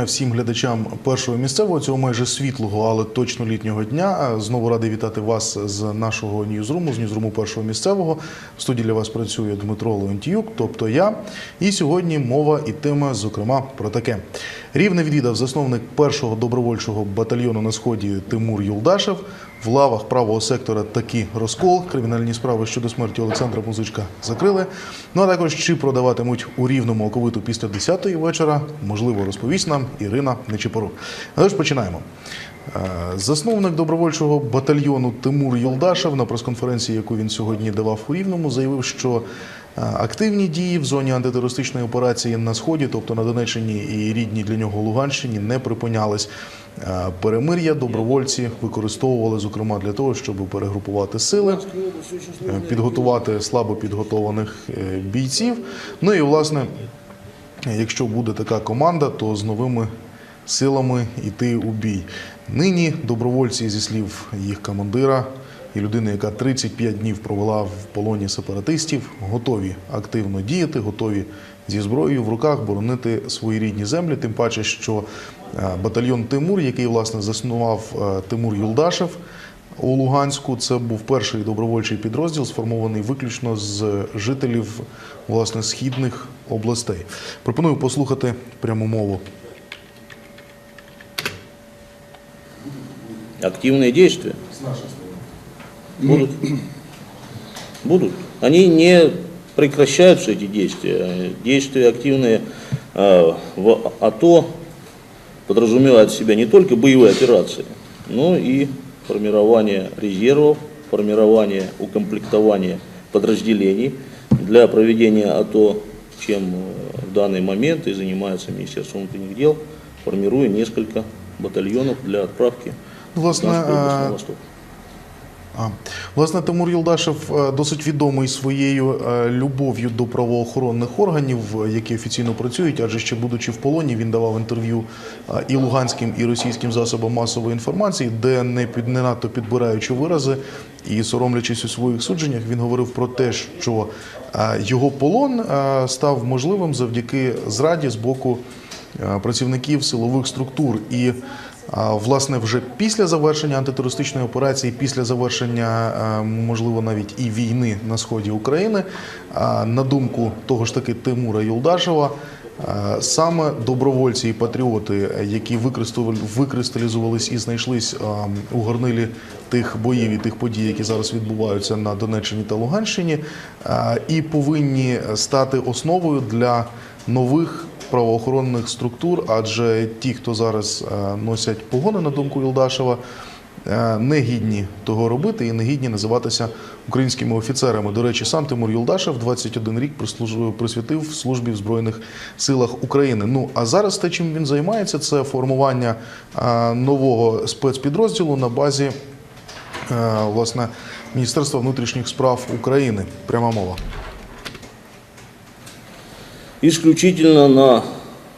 Всім глядачам першого місцевого цього майже світлого, але точно літнього дня. Знову радий вітати вас з нашого ньюзруму, з ньюзруму першого місцевого. В студії для вас працює Дмитро Леонтіюк, тобто я. І сьогодні мова і зокрема, про таке. Рівне відвідав засновник першого добровольчого батальйону на сході Тимур Юлдашев. В лавах правого сектора такі розкол. Кримінальні справи щодо смерті Олександра Музичка закрили. Ну а також чи продаватимуть у рівному оковиту після 10-ї вечора, можливо, розповість нам Ірина Нечипорук. Але ж починаємо. Е, Засновник добровольчого батальйону Тимур Юлдашев на прес-конференції, яку він сьогодні давав у Рівному, заявив, що е, активні дії в зоні антитерористичної операції на сході, тобто на Донеччині і рідній для нього Луганщині, не припинялись. Е, Перемир'я добровольці використовували, зокрема, для того, щоб перегрупувати сили, е, підготувати слабо підготованих е, бійців. Ну і власне, якщо буде така команда, то з новими силами йти у бій. Нині добровольці, зі слів їх командира і людини, яка 35 днів провела в полоні сепаратистів, готові активно діяти, готові зі зброєю в руках боронити свої рідні землі. Тим паче, що батальйон Тимур, який власне заснував е, Тимур Юлдашев. У Луганську це був перший добровольчий підрозділ, сформований виключно з жителів власне східних областей. Пропоную послухати пряму мову. активные действия будут. Будут. Они не прекращаются, эти действия. Действия активные э, в АТО подразумевают в себя не только боевые операции, но и формирование резервов, формирование, укомплектование подразделений для проведения АТО, чем э, в данный момент и занимается Министерство внутренних дел, формируя несколько батальонов для отправки Ну, Власне, е, на восток. А, власне, Тимур Юлдашев е, досить відомий своєю е, любов'ю до правоохоронних органів, е, які офіційно працюють, адже ще будучи в полоні, він давав інтерв'ю і луганським, і російським засобам масової інформації, де не під не надто підбираючи вирази і соромлячись у своїх судженнях, він говорив про те, що його полон став можливим завдяки зраді з боку працівників силових структур і. Власне, вже після завершення антитерористичної операції, після завершення, можливо, навіть і війни на сході України, на думку того ж таки Тимура Юлдашева, саме добровольці і патріоти, які викристалізувались і знайшлись у горнилі тих боїв і тих подій, які зараз відбуваються на Донеччині та Луганщині, і повинні стати основою для нових правоохоронних структур, адже ті, хто зараз е, носять погони на думку Юлдашева, е, не гідні того робити і не гідні називатися українськими офіцерами. До речі, сам Тимур Юлдашев 21 рік присвятив службі в Збройних силах України. Ну а зараз те, чим він займається, це формування е, нового спецпідрозділу на базі власне Міністерства внутрішніх справ України. Пряма мова. Исключительно на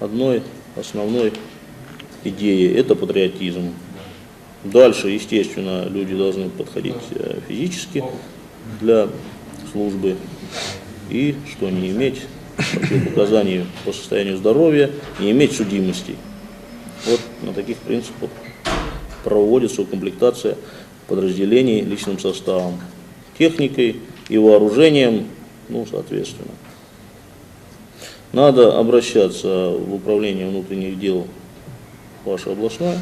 одной основной идее – это патриотизм. Дальше, естественно, люди должны подходить э, физически для службы и что не иметь указаний по состоянию здоровья, не иметь судимостей. Вот на таких принципах проводится укомплектация подразделений личным составом, техникой и вооружением, ну, соответственно. Надо обращаться в управление внутренних дел ваше областное,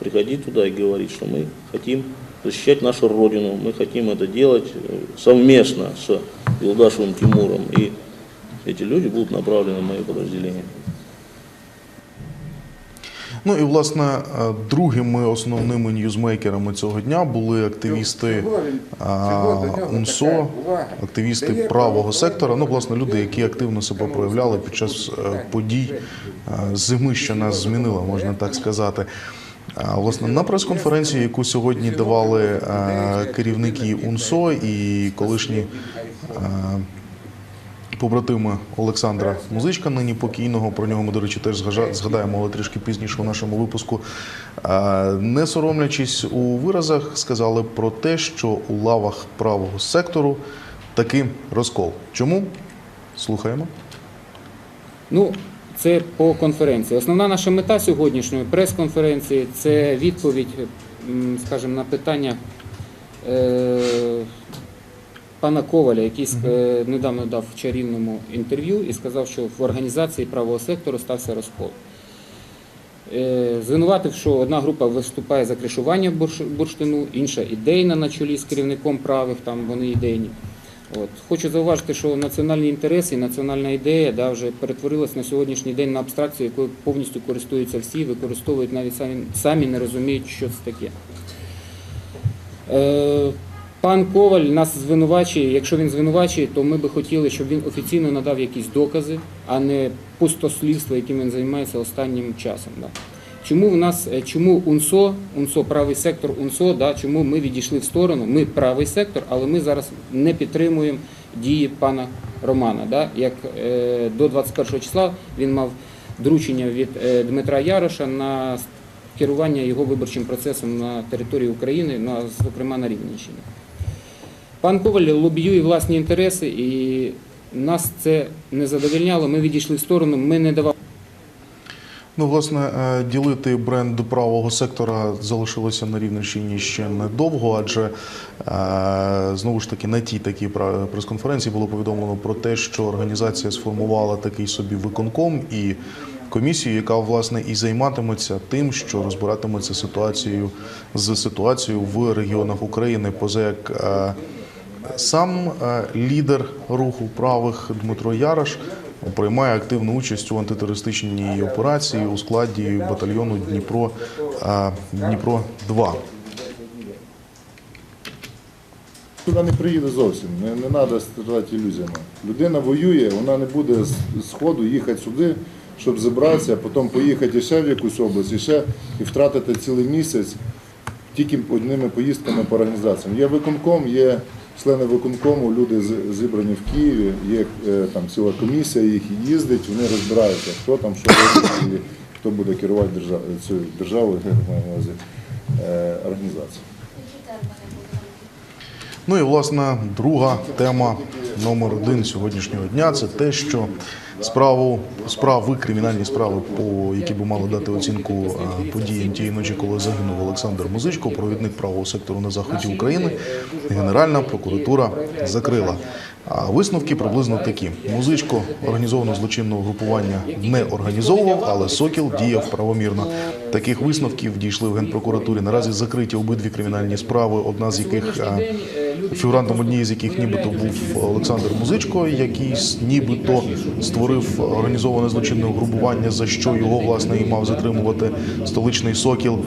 приходить туда и говорить, что мы хотим защищать нашу Родину, мы хотим это делать э, совместно с Илдашевым Тимуром, и эти люди будут направлены в мои подразделения. Ну і власне е, другими основними ньюзмейкерами цього дня були активісти а, УНСО, активісти правого сектора. Ну, власне, люди, які активно себе проявляли під час е, подій е, зими, що нас змінила, можна так сказати. Власне, на прес-конференції, яку сьогодні давали керівники УНСО і колишні побратими Олександра Музичка, нині покійного. Про нього ми, до речі, теж згадаємо, але трішки пізніше у нашому випуску. Не соромлячись у виразах, сказали про те, що у лавах правого сектору таки розкол. Чому? Слухаємо. Ну, Це по конференції. Основна наша мета сьогоднішньої прес-конференції це відповідь, скажімо, на питання е, пана Коваля, який е, недавно дав в чарівному інтерв'ю і сказав, що в організації правого сектору стався розкол. Е, Звинуватив, що одна група виступає за кришування бурштину, інша ідейна на чолі з керівником правих, там вони ідейні. От. Хочу зауважити, що національні інтереси і національна ідея да, вже перетворилась на сьогоднішній день на абстракцію, якою повністю користуються всі, використовують навіть самі, самі не розуміють, що це таке. Е, Пан Коваль нас звинувачує. Якщо він звинувачує, то ми би хотіли, щоб він офіційно надав якісь докази, а не пустослівство, яким він займається останнім часом. Чому в нас, е, чому УНСО, УНСО, правий сектор УНСО, да, чому ми відійшли в сторону? Ми правий сектор, але ми зараз не підтримуємо дії пана Романа. Да, як е, до 21 числа він мав доручення від е, Дмитра Яроша на керування його виборчим процесом на території України, ну, а зокрема на Рівненщині. Пан Коваль лобіює власні інтереси, і нас це не задовольняло. Ми відійшли в сторону, ми не давали. Ну, власне, е, ділити бренд правого сектора залишилося на Рівненщині ще недовго, адже е, знову ж таки на тій такій прес-конференції було повідомлено про те, що організація сформувала такий собі виконком і комісію, яка власне і займатиметься тим, що розбиратиметься ситуацією з ситуацією в регіонах України, поза як. Сам е, лідер руху правих Дмитро Ярош приймає активну участь у антитерористичній операції у складі батальйону Дніпро е, Дніпро 2 Туди не приїде зовсім, не, не треба страждати ілюзіями. Людина воює, вона не буде з ходу їхати сюди, щоб зібратися, а потім поїхати ще в якусь область і ще і втратити цілий місяць тільки одними поїздками по організаціям. Є виконком, є члени виконкому, люди зібрані в Києві, є е, там ціла комісія, їх їздить, вони розбираються, хто там що робить і хто буде керувати держав, цією державою, як маємо увазі, е, організацією. Ну і власне друга тема номер один сьогоднішнього дня це те, що справу справи, кримінальні справи, по які би мали дати оцінку е, подіям тієї ночі, коли загинув Олександр Музичко, провідник правого сектору на заході України. Генеральна прокуратура закрила. А висновки приблизно такі: музичко організовано злочинного групування не організовував, але Сокіл діяв правомірно. Таких висновків дійшли в генпрокуратурі. Наразі закриті обидві кримінальні справи, одна з яких е, фігурантом однієї з яких нібито був Олександр Музичко, який нібито створив організоване злочинне угрупування, за що його власне і мав затримувати столичний сокіл.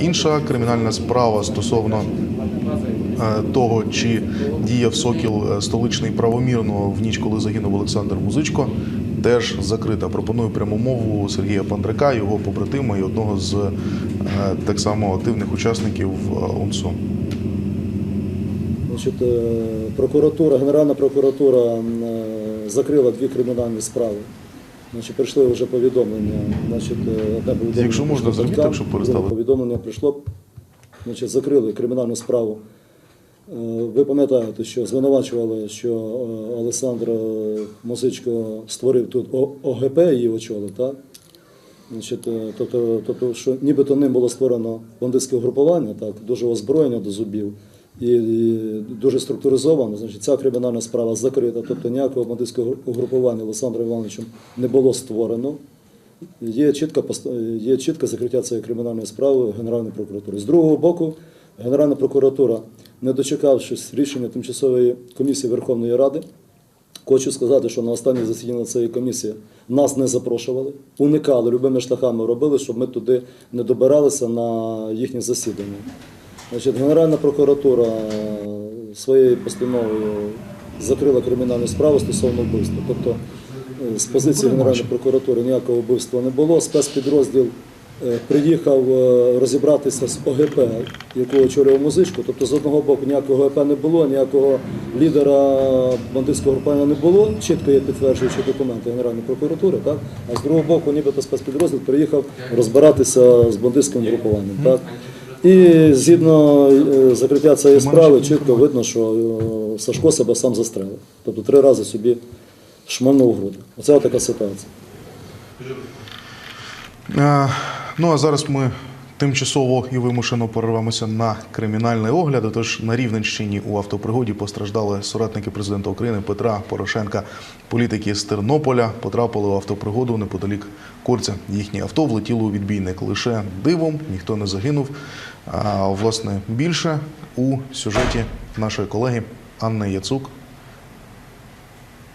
Інша кримінальна справа стосовно е, того, чи діяв сокіл е, столичний правомірно в ніч, коли загинув Олександр Музичко. Теж закрита. Пропоную пряму мову Сергія Пандрика, його побратима і одного з е, так само активних учасників УНСО. Значить, е, прокуратура, Генеральна прокуратура е, закрила дві кримінальні справи. Значить, прийшли вже повідомлення. Значить, е, одне повідомлення Якщо можна, зробіть так, щоб перестали. повідомлення прийшло. Значить, закрили кримінальну справу. Ви пам'ятаєте, що звинувачували, що Олександр Музичко створив тут ОГП, її очолив, так? Значить, тобто, тобто, що нібито ним було створено бандитське угрупування, так, дуже озброєння до зубів і, дуже структуризовано. Значить, ця кримінальна справа закрита, тобто ніякого бандитського угрупування Олександром Івановичем не було створено. Є чітке, є чітке закриття цієї кримінальної справи Генеральної прокуратури. З другого боку, Генеральна прокуратура, не дочекавшись рішення тимчасової комісії Верховної Ради, Хочу сказати, що на останнє засідання цієї комісії нас не запрошували, уникали любими шляхами робили, щоб ми туди не добиралися на їхнє засідання. Значить, Генеральна прокуратура е, своєю постановою закрила кримінальну справу стосовно вбивства. Тобто е, з позиції Генеральної прокуратури ніякого вбивства не було. Спецпідрозділ е, приїхав розібратися з ОГП, яку очолював музичку. Тобто, з одного боку ніякого ОГП не було, ніякого лідера бандитського групування не було. Чітко є підтверджуючі документи Генеральної прокуратури. Так? А з другого боку, нібито спецпідрозділ приїхав розбиратися з бандитським групуванням. Так? І згідно е, закриття цієї справи, чітко видно, що е, Сашко себе сам застрелив. Тобто три рази собі шмальнув груди. Оце така ситуація. Е, Ну а зараз ми тимчасово і вимушено перервемося на кримінальний огляд. Тож на Рівненщині у автопригоді постраждали соратники президента України Петра Порошенка. Політики з Тернополя потрапили в автопригоду неподалік Корця. Їхнє авто влетіло у відбійник. Лише дивом ніхто не загинув. А власне більше у сюжеті нашої колеги Анни Яцук.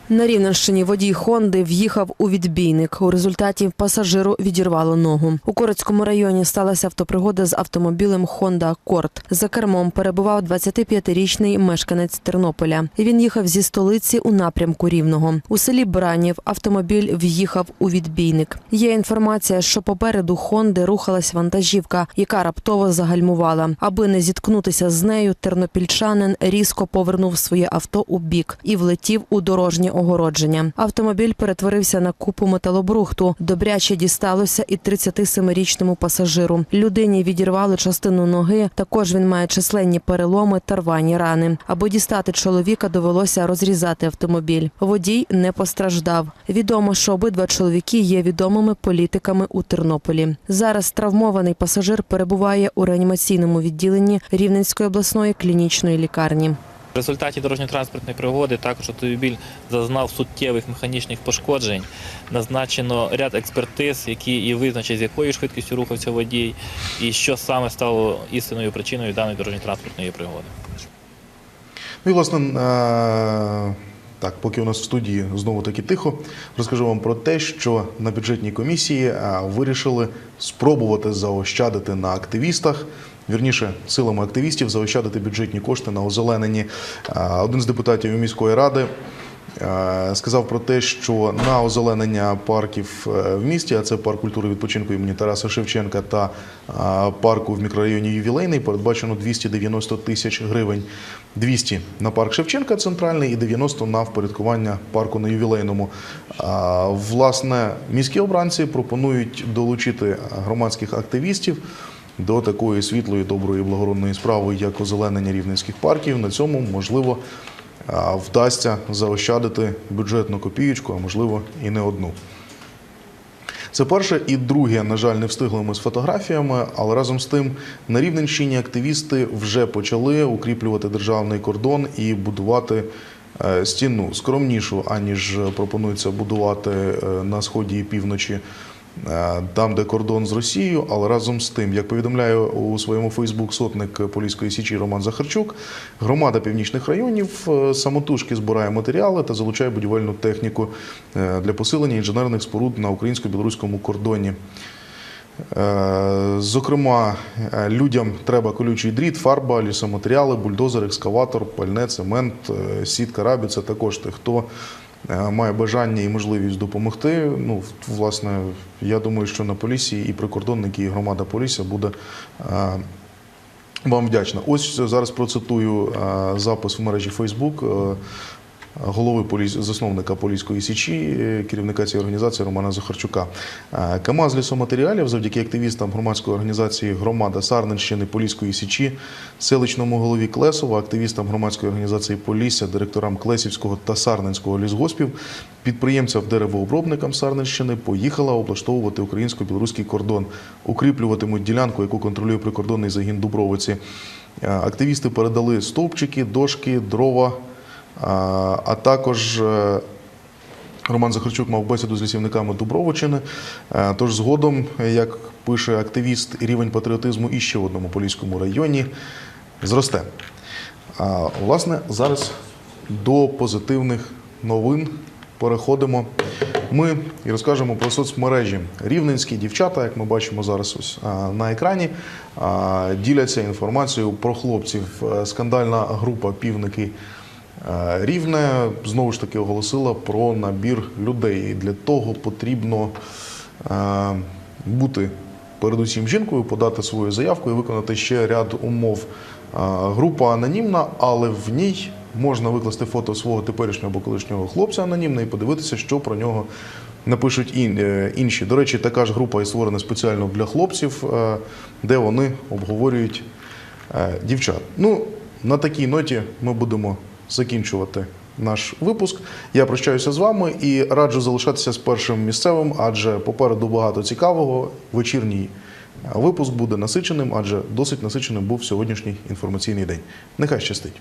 На Рівненщині водій Хонди в'їхав у відбійник. У результаті пасажиру відірвало ногу. У Корицькому районі сталася автопригода з автомобілем Honda Accord. За кермом перебував 25-річний мешканець Тернополя. Він їхав зі столиці у напрямку Рівного. У селі Бранів автомобіль в'їхав у відбійник. Є інформація, що попереду Хонди рухалась вантажівка, яка раптово загальмувала. Аби не зіткнутися з нею, тернопільчанин різко повернув своє авто у бік і влетів у дорожнє огородження. Автомобіль перетворився на купу металобрухту. Добряче дісталося і 37-річному пасажиру. Людині відірвали частину ноги. Також він має численні переломи та рвані рани. Аби дістати чоловіка, довелося розрізати автомобіль. Водій не постраждав. Відомо, що обидва чоловіки є відомими політиками у Тернополі. Зараз травмований пасажир перебуває у реанімаційному відділенні Рівненської обласної клінічної лікарні. Результаті дорожньо-транспортної пригоди також автомобіль зазнав суттєвих механічних пошкоджень. Назначено ряд експертиз, які і визначать, з якою швидкістю рухався водій, і що саме стало істинною причиною даної дорожньо-транспортної пригоди. Ну і власне, е, так, поки у нас в студії знову таки тихо, розкажу вам про те, що на бюджетній комісії е, вирішили спробувати заощадити на активістах. Вірніше, силами активістів заощадити бюджетні кошти на озелененні. Один з депутатів міської ради е, сказав про те, що на озеленення парків е, в місті, а це парк культури відпочинку імені Тараса Шевченка та е, парку в мікрорайоні Ювілейний, передбачено 290 тисяч гривень. 200 на парк Шевченка центральний і 90 на впорядкування парку на ювілейному. Власне, міські обранці пропонують долучити громадських активістів до такої світлої, доброї, благородної справи, як озеленення рівненських парків. На цьому можливо вдасться заощадити бюджетну копієчку, а можливо і не одну. Це перше і друге, на жаль, не встигли ми з фотографіями, але разом з тим на Рівненщині активісти вже почали укріплювати державний кордон і будувати е, стіну скромнішу, аніж пропонується будувати е, на сході і півночі. Е, Там, де кордон з Росією, але разом з тим, як повідомляє у своєму Фейсбук сотник Поліської січі Роман Захарчук, громада північних районів е, самотужки збирає матеріали та залучає будівельну техніку е, для посилення інженерних споруд на українсько-білоруському кордоні. Зокрема, людям треба колючий дріт, фарба, лісоматеріали, бульдозер, екскаватор, пальне, цемент, сітка рабі. Це також тих, хто має бажання і можливість допомогти. Ну, власне, я думаю, що на Полісі і прикордонники, і громада Полісся буде. е, вам вдячна. Ось зараз процитую е, запис в мережі Фейсбук е, голови поліс... засновника Поліської січі, е, керівника цієї організації Романа Захарчука. Е, КАМАЗ лісоматеріалів завдяки активістам громадської організації Громада Сарненщини Поліської січі, селищному голові Клесова, активістам громадської організації Полісся, директорам Клесівського та Сарненського лісгоспів, підприємцям деревообробникам Сарненщини поїхала облаштовувати українсько-білоруський кордон, укріплюватимуть ділянку, яку контролює прикордонний загін Дубровиці. Е, Активісти передали стовпчики, дошки, дрова, а також е, Роман Захарчук мав бесіду з лісівниками Дубровичини. Е, Тож згодом, як пише активіст, рівень патріотизму і ще в одному поліському районі зросте. Власне, зараз до позитивних новин переходимо. Ми і розкажемо про соцмережі. Рівненські дівчата, як ми бачимо зараз ось на екрані, діляться інформацією про хлопців. Е, Скандальна група півники Рівне знову ж таки оголосила про набір людей. І для того потрібно е, бути передусім жінкою, подати свою заявку і виконати ще ряд умов. Е, Група анонімна, але в ній можна викласти фото свого теперішнього або колишнього хлопця анонімно і подивитися, що про нього напишуть е, інші. До речі, така ж група і створена спеціально для хлопців, е, де вони обговорюють е, дівчат. Ну, на такій ноті ми будемо закінчувати наш випуск. Я прощаюся з вами і раджу залишатися з першим місцевим, адже попереду багато цікавого. Вечірній випуск буде насиченим, адже досить насиченим був сьогоднішній інформаційний день. Нехай щастить.